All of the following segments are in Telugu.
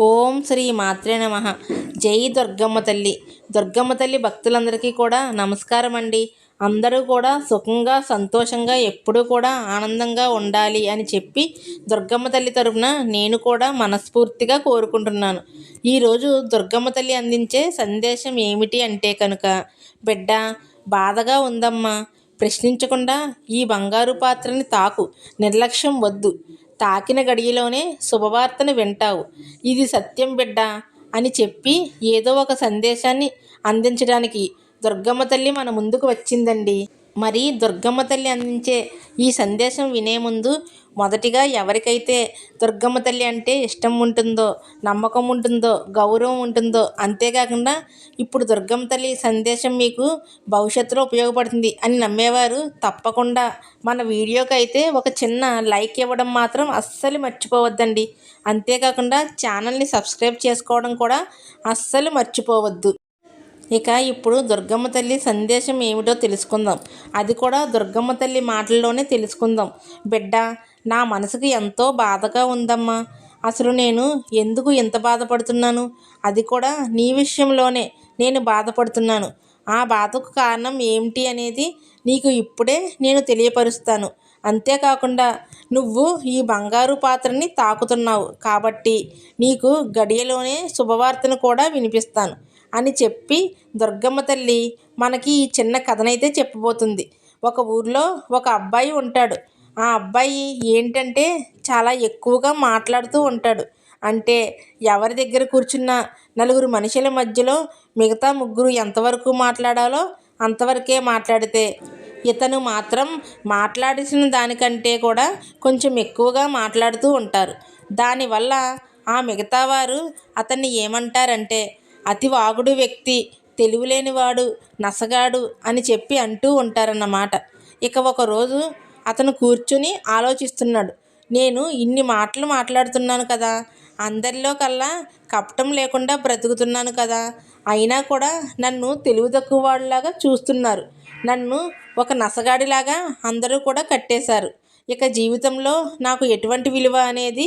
ఓం శ్రీ మాత్రే నమ. జై దుర్గమ్మ తల్లి. దుర్గమ్మ తల్లి భక్తులందరికీ కూడా నమస్కారం అండి. అందరూ కూడా సుఖంగా సంతోషంగా ఎప్పుడూ కూడా ఆనందంగా ఉండాలి అని చెప్పి దుర్గమ్మ తల్లి తరపున నేను కూడా మనస్ఫూర్తిగా కోరుకుంటున్నాను. ఈరోజు దుర్గమ్మ తల్లి అందించే సందేశం ఏమిటి అంటే కనుక బిడ్డ బాధగా ఉందమ్మా. ప్రశ్నించకుండా ఈ బంగారు పాత్రని తాకు. నిర్లక్ష్యం వద్దు. తాకిన గడియలోనే శుభవార్తను వింటావు. ఇది సత్యం బిడ్డ? అని చెప్పి ఏదో ఒక సందేశాన్ని అందించడానికి దుర్గమ్మ తల్లి మన ముందుకు వచ్చిందండి. మరి దుర్గమ్మ తల్లి అందించే ఈ సందేశం వినే ముందు మొదటిగా ఎవరికైతే దుర్గమ్మ తల్లి అంటే ఇష్టం ఉంటుందో నమ్మకం ఉంటుందో గౌరవం ఉంటుందో అంతేకాకుండా ఇప్పుడు దుర్గమ్మ తల్లి సందేశం మీకు భవిష్యత్తులో ఉపయోగపడుతుంది అని నమ్మేవారు తప్పకుండా. మన వీడియోకి అయితే ఒక చిన్న లైక్ ఇవ్వడం మాత్రం అస్సలు మర్చిపోవద్దండి. అంతేకాకుండా ఛానల్ని సబ్స్క్రైబ్ చేసుకోవడం కూడా అస్సలు మర్చిపోవద్దు. ఇక ఇప్పుడు దుర్గమ్మ తల్లి సందేశం ఏమిటో తెలుసుకుందాం. అది కూడా దుర్గమ్మ తల్లి మాటల్లోనే తెలుసుకుందాం. బిడ్డ నా మనసుకు ఎంతో బాధగా ఉందమ్మా. అసలు నేను ఎందుకు ఇంత బాధపడుతున్నాను? అది కూడా నీ విషయంలోనే. నేను బాధపడుతున్నాను. ఆ బాధకు కారణం ఏమిటి అనేది నీకు ఇప్పుడే నేను తెలియపరుస్తాను. అంతేకాకుండా నువ్వు ఈ బంగారు పాత్రని తాకుతున్నావు కాబట్టి నీకు గడియలోనే శుభవార్తను కూడా వినిపిస్తాను. అని చెప్పి దుర్గమ్మ తల్లి మనకి ఈ చిన్న కథనైతే చెప్పబోతుంది. ఒక ఊర్లో ఒక అబ్బాయి ఉంటాడు. ఆ అబ్బాయి ఏంటంటే చాలా ఎక్కువగా మాట్లాడుతూ ఉంటాడు. అంటే ఎవరి దగ్గర కూర్చున్న నలుగురు మనుషుల మధ్యలో మిగతా ముగ్గురు ఎంతవరకు మాట్లాడాలో అంతవరకే మాట్లాడితే ఇతను మాత్రం మాట్లాడిసిన దానికంటే కూడా కొంచెం ఎక్కువగా మాట్లాడుతూ ఉంటారు. దానివల్ల ఆ మిగతా వారు అతన్ని ఏమంటారంటే అతి వాగుడు వ్యక్తి తెలివిలేనివాడు నసగాడు అని చెప్పి అంటూ ఉంటారన్నమాట. ఇక ఒకరోజు అతను కూర్చుని ఆలోచిస్తున్నాడు. నేను ఇన్ని మాటలు మాట్లాడుతున్నాను కదా అందరిలో కల్లా కపటం లేకుండా బ్రతుకుతున్నాను కదా అయినా కూడా నన్ను తెలివి తక్కువ వాళ్ళలాగా చూస్తున్నారు. నన్ను ఒక నసగాడిలాగా అందరూ కూడా కట్టేశారు. ఇక జీవితంలో నాకు ఎటువంటి విలువ అనేది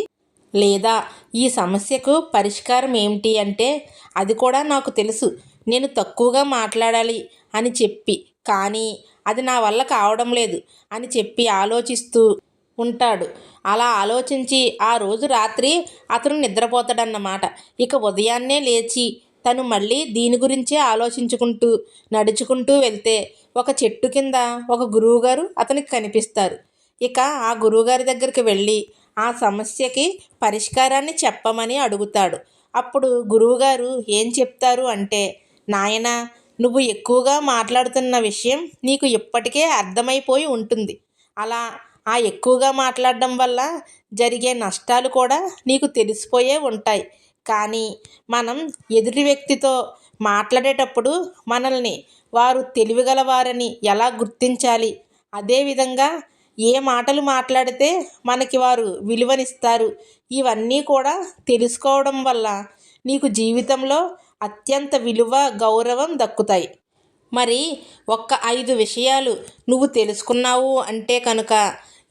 లేదా ఈ సమస్యకు పరిష్కారం ఏమిటి అంటే అది కూడా నాకు తెలుసు. నేను తక్కువగా మాట్లాడాలి అని చెప్పి కానీ అది నా వల్ల కావడం లేదు అని చెప్పి ఆలోచిస్తూ ఉంటాడు. అలా ఆలోచించి ఆ రోజు రాత్రి అతను నిద్రపోతాడన్నమాట. ఇక ఉదయాన్నే లేచి తను మళ్ళీ దీని గురించే ఆలోచించుకుంటూ నడుచుకుంటూ వెళ్తే ఒక చెట్టు కింద ఒక గురువుగారు అతనికి కనిపిస్తారు. ఇక ఆ గురువుగారి దగ్గరికి వెళ్ళి ఆ సమస్యకి పరిష్కారాన్ని చెప్పమని అడుగుతాడు. అప్పుడు గురువుగారు ఏం చెప్తారు అంటే నాయన నువ్వు ఎక్కువగా మాట్లాడుతున్న విషయం నీకు ఇప్పటికే అర్థమైపోయి ఉంటుంది. అలా ఆ ఎక్కువగా మాట్లాడడం వల్ల జరిగే నష్టాలు కూడా నీకు తెలిసిపోయే ఉంటాయి. కానీ మనం ఎదుటి వ్యక్తితో మాట్లాడేటప్పుడు మనల్ని వారు తెలివిగలవారని ఎలా గుర్తించాలి? అదేవిధంగా ఏ మాటలు మాట్లాడితే మనకి వారు విలువనిస్తారు. ఇవన్నీ కూడా తెలుసుకోవడం వల్ల నీకు జీవితంలో అత్యంత విలువ గౌరవం దక్కుతాయి. మరి ఒక్క ఐదు విషయాలు నువ్వు తెలుసుకున్నావు అంటే కనుక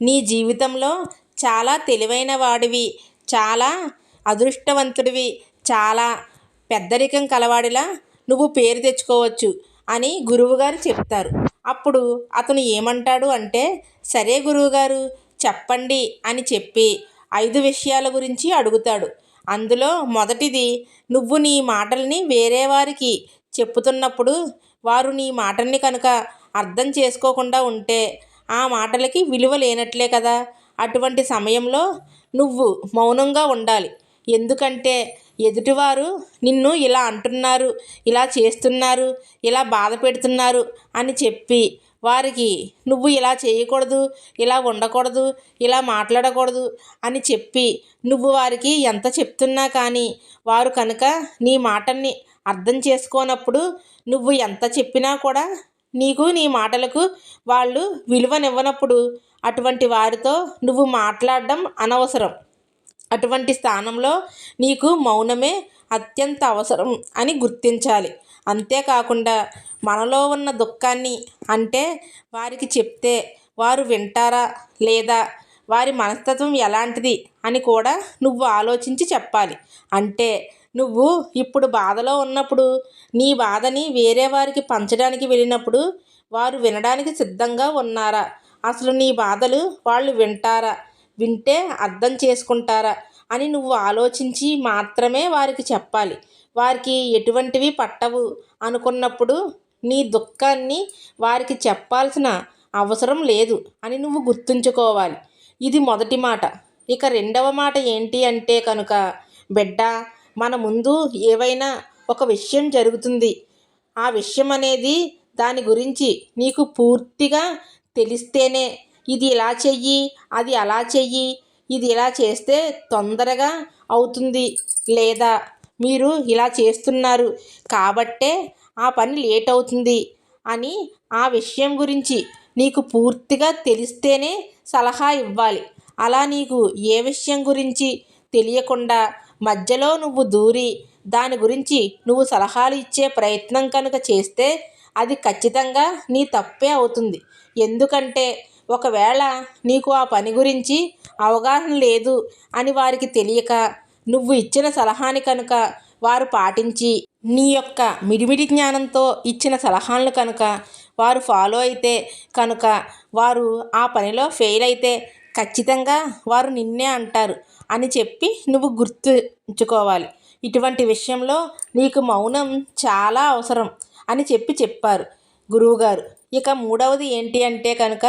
నీ జీవితంలో చాలా తెలివైన వాడివి చాలా అదృష్టవంతుడివి చాలా పెద్దరికం కలవాడిలా నువ్వు పేరు తెచ్చుకోవచ్చు అని గురువుగారు చెప్తారు. అప్పుడు అతను ఏమంటాడు అంటే సరే గురువుగారు చెప్పండి అని చెప్పి ఐదు విషయాల గురించి అడుగుతాడు. అందులో మొదటిది నువ్వు నీ మాటల్ని వేరే వారికి చెప్పుతున్నప్పుడు వారు నీ మాటల్ని కనుక అర్థం చేసుకోకుండా ఉంటే ఆ మాటలకి విలువ లేనట్లే కదా. అటువంటి సమయంలో నువ్వు మౌనంగా ఉండాలి. ఎందుకంటే ఎదుటివారు నిన్ను ఇలా అంటున్నారు ఇలా చేస్తున్నారు ఇలా బాధ పెడుతున్నారు అని చెప్పి వారికి నువ్వు ఇలా చేయకూడదు ఇలా ఉండకూడదు ఇలా మాట్లాడకూడదు అని చెప్పి నువ్వు వారికి ఎంత చెప్తున్నా కానీ వారు కనుక నీ మాటల్ని అర్థం చేసుకోనప్పుడు నువ్వు ఎంత చెప్పినా కూడా నీకు నీ మాటలకు వాళ్ళు విలువనివ్వనప్పుడు అటువంటి వారితో నువ్వు మాట్లాడడం అనవసరం. అటువంటి స్థానంలో నీకు మౌనమే అత్యంత అవసరం అని గుర్తించాలి. అంతేకాకుండా మనలో ఉన్న దుఃఖాన్ని అంటే వారికి చెప్తే వారు వింటారా లేదా వారి మనస్తత్వం ఎలాంటిది అని కూడా నువ్వు ఆలోచించి చెప్పాలి. అంటే నువ్వు ఇప్పుడు బాధలో ఉన్నప్పుడు నీ బాధని వేరే వారికి పంచడానికి వెళ్ళినప్పుడు వారు వినడానికి సిద్ధంగా ఉన్నారా? అసలు నీ బాధలు వాళ్ళు వింటారా? వింటే అర్థం చేసుకుంటారా అని నువ్వు ఆలోచించి మాత్రమే వారికి చెప్పాలి. వారికి ఎటువంటివి పట్టవు అనుకున్నప్పుడు నీ దుఃఖాన్ని వారికి చెప్పాల్సిన అవసరం లేదు అని నువ్వు గుర్తుంచుకోవాలి. ఇది మొదటి మాట. ఇక రెండవ మాట ఏంటి అంటే కనుక బిడ్డ మన ముందు ఏవైనా ఒక విషయం జరుగుతుంది. ఆ విషయం అనేది దాని గురించి నీకు పూర్తిగా తెలిస్తేనే ఇది ఇలా చెయ్యి అది అలా చెయ్యి ఇది ఇలా చేస్తే తొందరగా అవుతుంది లేదా? మీరు ఇలా చేస్తున్నారు కాబట్టే ఆ పని లేట్ అవుతుంది అని ఆ విషయం గురించి నీకు పూర్తిగా తెలిస్తేనే సలహా ఇవ్వాలి. అలా నీకు ఏ విషయం గురించి తెలియకుండా మధ్యలో నువ్వు దూరి దాని గురించి నువ్వు సలహాలు ఇచ్చే ప్రయత్నం కనుక చేస్తే అది ఖచ్చితంగా నీ తప్పే అవుతుంది. ఎందుకంటే ఒకవేళ నీకు ఆ పని గురించి అవగాహన లేదు అని వారికి తెలియక నువ్వు ఇచ్చిన సలహాని కనుక వారు పాటించి నీ యొక్క మిడిమిడి జ్ఞానంతో ఇచ్చిన సలహాలను కనుక వారు ఫాలో అయితే కనుక వారు ఆ పనిలో ఫెయిల్ అయితే ఖచ్చితంగా వారు నిన్నే అంటారు అని చెప్పి నువ్వు గుర్తుంచుకోవాలి. ఇటువంటి విషయంలో నీకు మౌనం చాలా అవసరం అని చెప్పి చెప్పారు గురువుగారు. ఇక మూడవది ఏంటి అంటే కనుక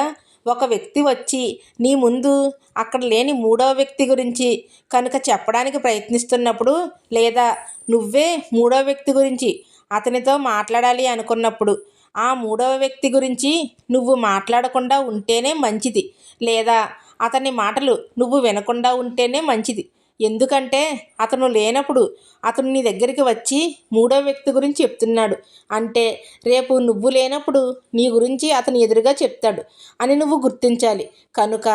ఒక వ్యక్తి వచ్చి నీ ముందు అక్కడ లేని మూడవ వ్యక్తి గురించి కనుక చెప్పడానికి ప్రయత్నిస్తున్నప్పుడు లేదా నువ్వే మూడవ వ్యక్తి గురించి అతనితో మాట్లాడాలి అనుకున్నప్పుడు ఆ మూడవ వ్యక్తి గురించి నువ్వు మాట్లాడకుండా ఉంటేనే మంచిది లేదా అతని మాటలు నువ్వు వినకుండా ఉంటేనే మంచిది. ఎందుకంటే అతను లేనప్పుడు అతను నీ దగ్గరికి వచ్చి మూడో వ్యక్తి గురించి చెప్తున్నాడు. అంటే రేపు నువ్వు లేనప్పుడు నీ గురించి అతను ఎదురుగా చెప్తాడు అని నువ్వు గుర్తించాలి. కనుక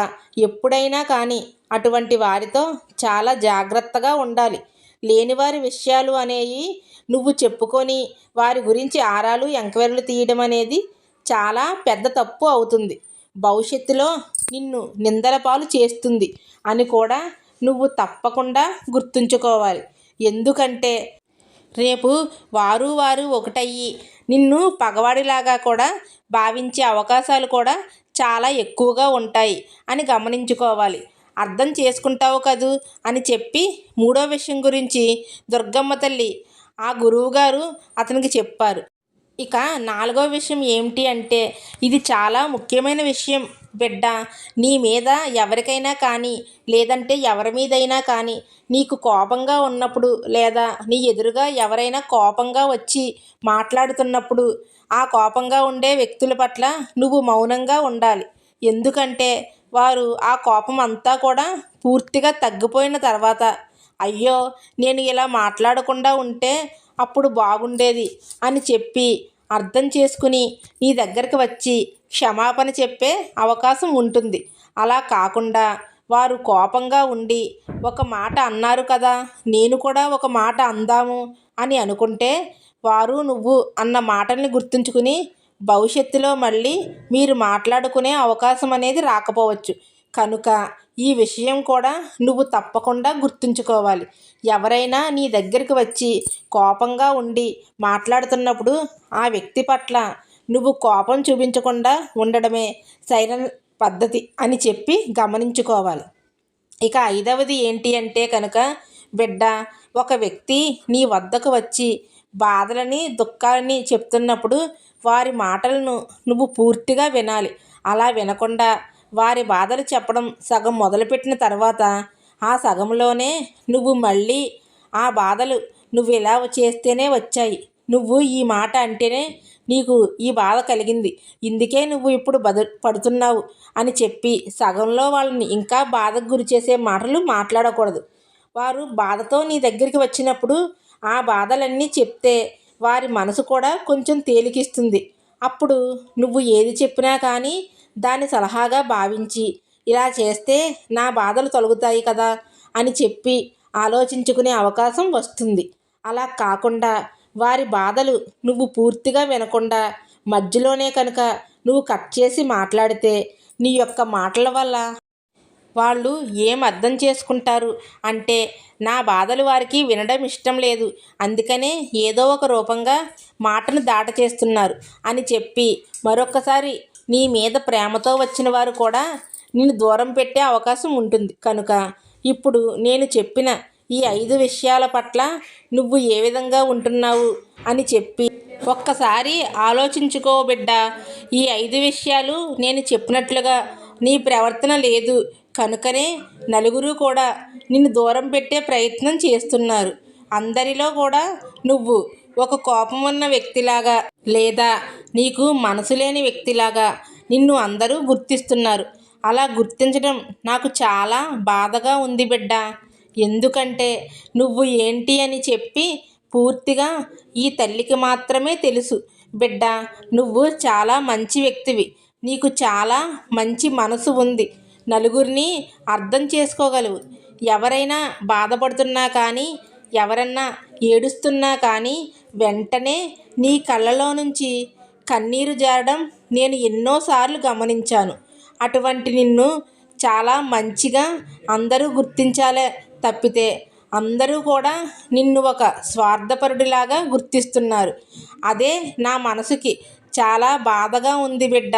ఎప్పుడైనా కానీ అటువంటి వారితో చాలా జాగ్రత్తగా ఉండాలి. లేనివారి విషయాలు అనేవి నువ్వు చెప్పుకొని వారి గురించి ఆరాలు ఎంక్వైరీలు తీయడం అనేది చాలా పెద్ద తప్పు అవుతుంది. భవిష్యత్తులో నిన్ను నిందల పాలు చేస్తుంది అని కూడా నువ్వు తప్పకుండా గుర్తుంచుకోవాలి. ఎందుకంటే రేపు వారు వారు ఒకటయ్యి. నిన్ను పగవాడిలాగా కూడా భావించే అవకాశాలు కూడా చాలా ఎక్కువగా ఉంటాయి అని గమనించుకోవాలి. అర్థం చేసుకుంటావు కదూ అని చెప్పి మూడో విషయం గురించి దుర్గమ్మ తల్లి ఆ గురువుగారు అతనికి చెప్పారు. ఇక నాలుగో విషయం ఏమిటి అంటే ఇది చాలా ముఖ్యమైన విషయం బిడ్డ. నీ మీద ఎవరికైనా కానీ లేదంటే ఎవరి మీదైనా కానీ నీకు కోపంగా ఉన్నప్పుడు లేదా నీ ఎదురుగా ఎవరైనా కోపంగా వచ్చి మాట్లాడుతున్నప్పుడు ఆ కోపంగా ఉండే వ్యక్తుల పట్ల నువ్వు మౌనంగా ఉండాలి. ఎందుకంటే వారు ఆ కోపం అంతా కూడా పూర్తిగా తగ్గిపోయిన తర్వాత అయ్యో నేను ఇలా మాట్లాడకుండా ఉంటే అప్పుడు బాగుండేది అని చెప్పి అర్థం చేసుకుని నీ దగ్గరికి వచ్చి క్షమాపణ చెప్పే అవకాశం ఉంటుంది. అలా కాకుండా వారు కోపంగా ఉండి ఒక మాట అన్నారు కదా నేను కూడా ఒక మాట అందాము అని అనుకుంటే వారు నువ్వు అన్న మాటల్ని గుర్తుంచుకుని భవిష్యత్తులో మళ్ళీ మీరు మాట్లాడుకునే అవకాశం అనేది రాకపోవచ్చు. కనుక ఈ విషయం కూడా నువ్వు తప్పకుండా గుర్తుంచుకోవాలి. ఎవరైనా నీ దగ్గరికి వచ్చి కోపంగా ఉండి మాట్లాడుతున్నప్పుడు ఆ వ్యక్తి పట్ల నువ్వు కోపం చూపించకుండా ఉండడమే సైరన్ పద్ధతి అని చెప్పి గమనించుకోవాలి. ఇక ఐదవది ఏంటి అంటే కనుక బిడ్డ ఒక వ్యక్తి నీ వద్దకు వచ్చి బాధలని దుఃఖాలని చెప్తున్నప్పుడు వారి మాటలను నువ్వు పూర్తిగా వినాలి. అలా వినకుండా వారి బాధలు చెప్పడం సగం మొదలుపెట్టిన తర్వాత ఆ సగంలోనే నువ్వు మళ్ళీ ఆ బాధలు నువ్వు ఇలా చేస్తేనే వచ్చాయి. నువ్వు ఈ మాట అంటేనే నీకు ఈ బాధ కలిగింది. ఇందుకే నువ్వు ఇప్పుడు బద పడుతున్నావు అని చెప్పి సగంలో వాళ్ళని ఇంకా బాధకు గురి చేసే మాటలు మాట్లాడకూడదు. వారు బాధతో నీ దగ్గరికి వచ్చినప్పుడు ఆ బాధలన్నీ చెప్తే వారి మనసు కూడా కొంచెం తేలికిస్తుంది. అప్పుడు నువ్వు ఏది చెప్పినా కానీ దాన్ని సలహాగా భావించి ఇలా చేస్తే నా బాధలు తొలగుతాయి కదా అని చెప్పి ఆలోచించుకునే అవకాశం వస్తుంది. అలా కాకుండా వారి బాధలు నువ్వు పూర్తిగా వినకుండా మధ్యలోనే కనుక నువ్వు కట్ చేసి మాట్లాడితే నీ యొక్క మాటల వల్ల వాళ్ళు ఏం అర్థం చేసుకుంటారు? అంటే నా బాధలు వారికి వినడం ఇష్టం లేదు. అందుకనే ఏదో ఒక రూపంగా మాటను దాట చేస్తున్నారు అని చెప్పి మరొకసారి నీ మీద ప్రేమతో వచ్చిన వారు కూడా నిన్ను దూరం పెట్టే అవకాశం ఉంటుంది. కనుక ఇప్పుడు నేను చెప్పిన ఈ ఐదు విషయాల పట్ల నువ్వు ఏ విధంగా ఉంటున్నావు అని చెప్పి ఒక్కసారి ఆలోచించుకో బిడ్డ. ఈ ఐదు విషయాలు నేను చెప్పినట్లుగా నీ ప్రవర్తన లేదు. కనుకనే నలుగురు కూడా నిన్ను దూరం పెట్టే ప్రయత్నం చేస్తున్నారు. అందరిలో కూడా నువ్వు ఒక కోపం ఉన్న వ్యక్తిలాగా లేదా నీకు మనసు లేని వ్యక్తిలాగా నిన్ను అందరూ గుర్తిస్తున్నారు. అలా గుర్తించడం నాకు చాలా బాధగా ఉంది బిడ్డ. ఎందుకంటే నువ్వు ఏంటి అని చెప్పి పూర్తిగా ఈ తల్లికి మాత్రమే తెలుసు. బిడ్డ నువ్వు చాలా మంచి వ్యక్తివి. నీకు చాలా మంచి మనసు ఉంది. నలుగురిని అర్థం చేసుకోగలవు. ఎవరైనా బాధపడుతున్నా కానీ ఎవరన్నా ఏడుస్తున్నా కానీ వెంటనే నీ కళ్ళలో నుంచి కన్నీరు జారడం నేను ఎన్నోసార్లు గమనించాను. అటువంటి నిన్ను చాలా మంచిగా అందరూ గుర్తించాలే తప్పితే అందరూ కూడా నిన్ను ఒక స్వార్థపరుడిలాగా గుర్తిస్తున్నారు. అదే నా మనసుకి చాలా బాధగా ఉంది బిడ్డ.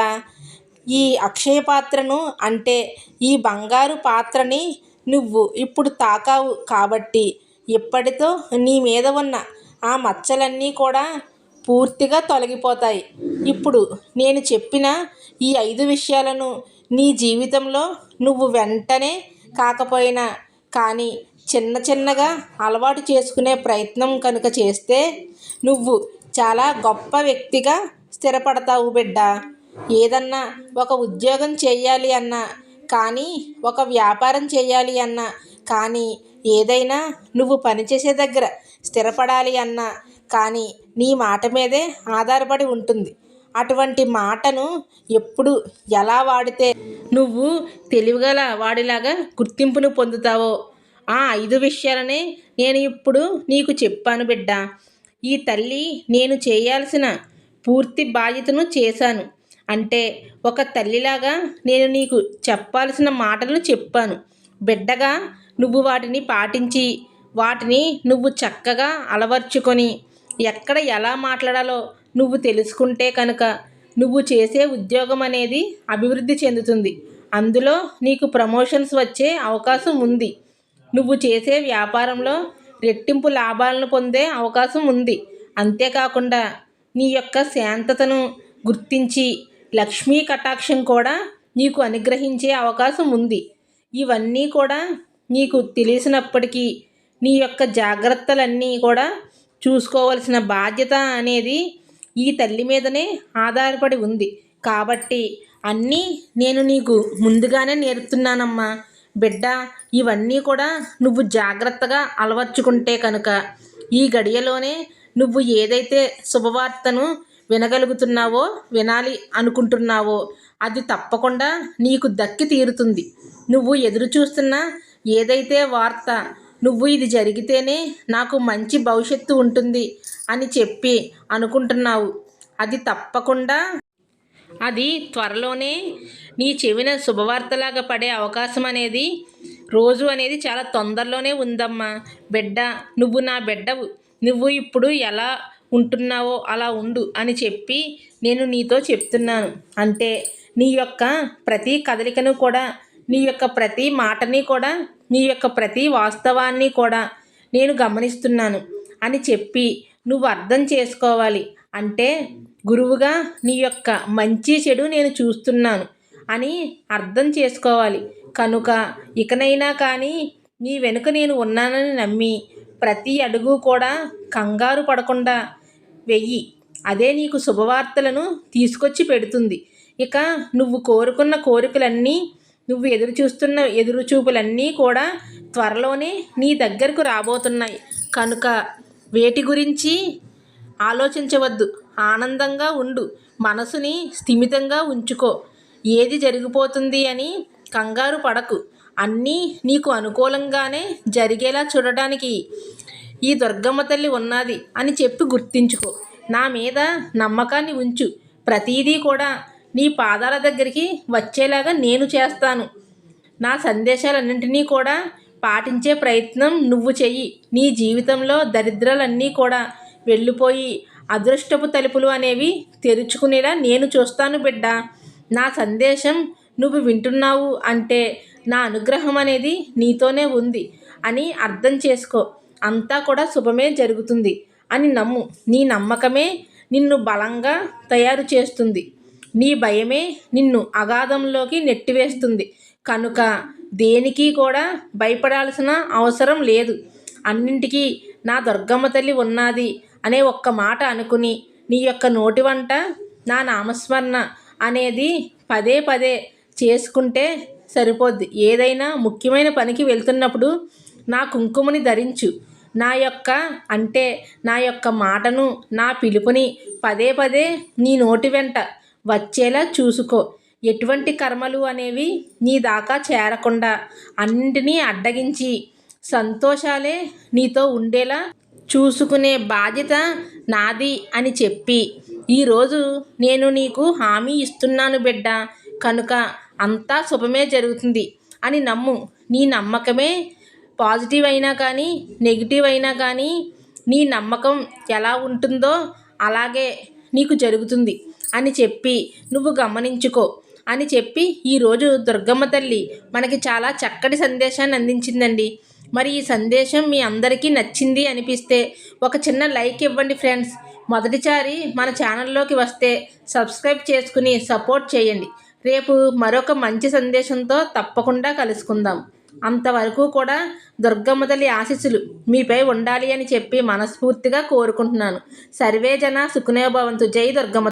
ఈ అక్షయ పాత్రను అంటే ఈ బంగారు పాత్రని నువ్వు ఇప్పుడు తాకావు కాబట్టి ఇప్పటితో నీ మీద ఉన్న ఆ మచ్చలన్నీ కూడా పూర్తిగా తొలగిపోతాయి. ఇప్పుడు నేను చెప్పిన ఈ ఐదు విషయాలను నీ జీవితంలో నువ్వు వెంటనే కాకపోయినా కానీ చిన్న చిన్నగా అలవాటు చేసుకునే ప్రయత్నం కనుక చేస్తే నువ్వు చాలా గొప్ప వ్యక్తిగా స్థిరపడతావు బిడ్డ. ఏదన్నా ఒక ఉద్యోగం చేయాలి అన్నా కానీ ఒక వ్యాపారం చేయాలి అన్నా కానీ ఏదైనా నువ్వు పనిచేసే దగ్గర స్థిరపడాలి అన్నా కానీ నీ మాట మీదే ఆధారపడి ఉంటుంది. అటువంటి మాటను ఎప్పుడు ఎలా వాడితే నువ్వు తెలివిగల వాడిలాగా గుర్తింపును పొందుతావో ఆ ఐదు విషయాలనే నేను ఇప్పుడు నీకు చెప్పాను బిడ్డ. ఈ తల్లి నేను చేయాల్సిన పూర్తి బాధ్యతను చేశాను. అంటే ఒక తల్లిలాగా నేను నీకు చెప్పాల్సిన మాటలు చెప్పాను. బిడ్డగా నువ్వు వాటిని పాటించి వాటిని నువ్వు చక్కగా అలవర్చుకొని ఎక్కడ ఎలా మాట్లాడాలో నువ్వు తెలుసుకుంటే కనుక నువ్వు చేసే ఉద్యోగం అనేది అభివృద్ధి చెందుతుంది. అందులో నీకు ప్రమోషన్స్ వచ్చే అవకాశం ఉంది. నువ్వు చేసే వ్యాపారంలో రెట్టింపు లాభాలను పొందే అవకాశం ఉంది. అంతేకాకుండా నీ యొక్క శాంతతను గుర్తించి లక్ష్మీ కటాక్షం కూడా నీకు అనుగ్రహించే అవకాశం ఉంది. ఇవన్నీ కూడా నీకు తెలిసినప్పటికీ నీ యొక్క జాగ్రత్తలన్నీ కూడా చూసుకోవలసిన బాధ్యత అనేది ఈ తల్లి మీదనే ఆధారపడి ఉంది. కాబట్టి అన్నీ నేను నీకు ముందుగానే నేర్పుతున్నానమ్మా. బిడ్డ ఇవన్నీ కూడా నువ్వు జాగ్రత్తగా అలవర్చుకుంటే కనుక ఈ గడియలోనే నువ్వు ఏదైతే శుభవార్తను వినగలుగుతున్నావో వినాలి అనుకుంటున్నావో అది తప్పకుండా నీకు దక్కి తీరుతుంది. నువ్వు ఎదురు చూస్తున్న ఏదైతే వార్త నువ్వు ఇది జరిగితేనే నాకు మంచి భవిష్యత్తు ఉంటుంది అని చెప్పి అనుకుంటున్నావు. అది తప్పకుండా అది త్వరలోనే నీ చెవిన శుభవార్తలాగా పడే అవకాశం అనేది రోజు అనేది చాలా తొందరలోనే ఉందమ్మా. బిడ్డ నువ్వు నా బిడ్డవు. నువ్వు ఇప్పుడు ఎలా ఉంటున్నావో అలా ఉండు అని చెప్పి నేను నీతో చెప్తున్నాను. అంటే నీ యొక్క ప్రతి కదలికను కూడా నీ యొక్క ప్రతి మాటని కూడా నీ యొక్క ప్రతి వాస్తవాన్ని కూడా నేను గమనిస్తున్నాను అని చెప్పి నువ్వు అర్థం చేసుకోవాలి. అంటే గురువుగా నీ యొక్క మంచి చెడు నేను చూస్తున్నాను అని అర్థం చేసుకోవాలి. కనుక ఇకనైనా కానీ నీ వెనుక నేను ఉన్నానని నమ్మి ప్రతి అడుగు కూడా కంగారు పడకుండా వెయ్యి. అదే నీకు శుభవార్తలను తీసుకొచ్చి పెడుతుంది. ఇక నువ్వు కోరుకున్న కోరికలన్నీ నువ్వు ఎదురు చూస్తున్న ఎదురు చూపులన్నీ కూడా త్వరలోనే నీ దగ్గరకు రాబోతున్నాయి. కనుక వేటి గురించి ఆలోచించవద్దు. ఆనందంగా ఉండు. మనసుని స్థిమితంగా ఉంచుకో. ఏది జరిగిపోతుంది అని కంగారు పడకు. అన్నీ నీకు అనుకూలంగానే జరిగేలా చూడడానికి ఈ దుర్గమ్మ తల్లి ఉన్నది అని చెప్పి గుర్తించుకో. నా మీద నమ్మకాన్ని ఉంచు. ప్రతీదీ కూడా నీ పాదాల దగ్గరికి వచ్చేలాగా నేను చేస్తాను. నా సందేశాలన్నింటినీ కూడా పాటించే ప్రయత్నం నువ్వు చెయ్యి. నీ జీవితంలో దరిద్రాలన్నీ కూడా వెళ్ళిపోయి అదృష్టపు తలుపులు అనేవి తెరుచుకునేలా నేను చూస్తాను బిడ్డ. నా సందేశం నువ్వు వింటున్నావు అంటే నా అనుగ్రహం అనేది నీతోనే ఉంది అని అర్థం చేసుకో. అంతా కూడా శుభమే జరుగుతుంది అని నమ్ము. నీ నమ్మకమే నిన్ను బలంగా తయారు చేస్తుంది. నీ భయమే నిన్ను అగాధంలోకి నెట్టివేస్తుంది. కనుక దేనికి కూడా భయపడాల్సిన అవసరం లేదు. అన్నింటికీ నా దుర్గమ్మ తల్లి ఉన్నది అనే ఒక్క మాట అనుకుని నీ యొక్క నోటి వంట నా నామస్మరణ అనేది పదే పదే చేసుకుంటే సరిపోద్ది. ఏదైనా ముఖ్యమైన పనికి వెళ్తున్నప్పుడు నా కుంకుమని ధరించు. నా యొక్క అంటే నా యొక్క మాటను నా పిలుపుని పదే పదే నీ నోటి వెంట వచ్చేలా చూసుకో. ఎటువంటి కర్మలు అనేవి నీ దాకా చేరకుండా అన్నింటినీ అడ్డగించి సంతోషాలే నీతో ఉండేలా చూసుకునే బాధ్యత నాది అని చెప్పి ఈరోజు నేను నీకు హామీ ఇస్తున్నాను బిడ్డ. కనుక అంతా శుభమే జరుగుతుంది అని నమ్ము. నీ నమ్మకమే పాజిటివ్ అయినా కానీ నెగిటివ్ అయినా కానీ నీ నమ్మకం ఎలా ఉంటుందో అలాగే నీకు జరుగుతుంది అని చెప్పి నువ్వు గమనించుకో అని చెప్పి ఈరోజు దుర్గమ్మ తల్లి మనకి చాలా చక్కటి సందేశాన్ని అందించిందండి. మరి ఈ సందేశం మీ అందరికీ నచ్చింది అనిపిస్తే ఒక చిన్న లైక్ ఇవ్వండి ఫ్రెండ్స్. మొదటిసారి మన ఛానల్లోకి వస్తే సబ్స్క్రైబ్ చేసుకుని సపోర్ట్ చేయండి. రేపు మరొక మంచి సందేశంతో తప్పకుండా కలుసుకుందాం. అంతవరకు కూడా దుర్గమ్మ తల్లి ఆశీస్సులు మీపై ఉండాలి అని చెప్పి మనస్ఫూర్తిగా కోరుకుంటున్నాను. సర్వే జన సుఖనే భవంతు. జై దుర్గమ్మ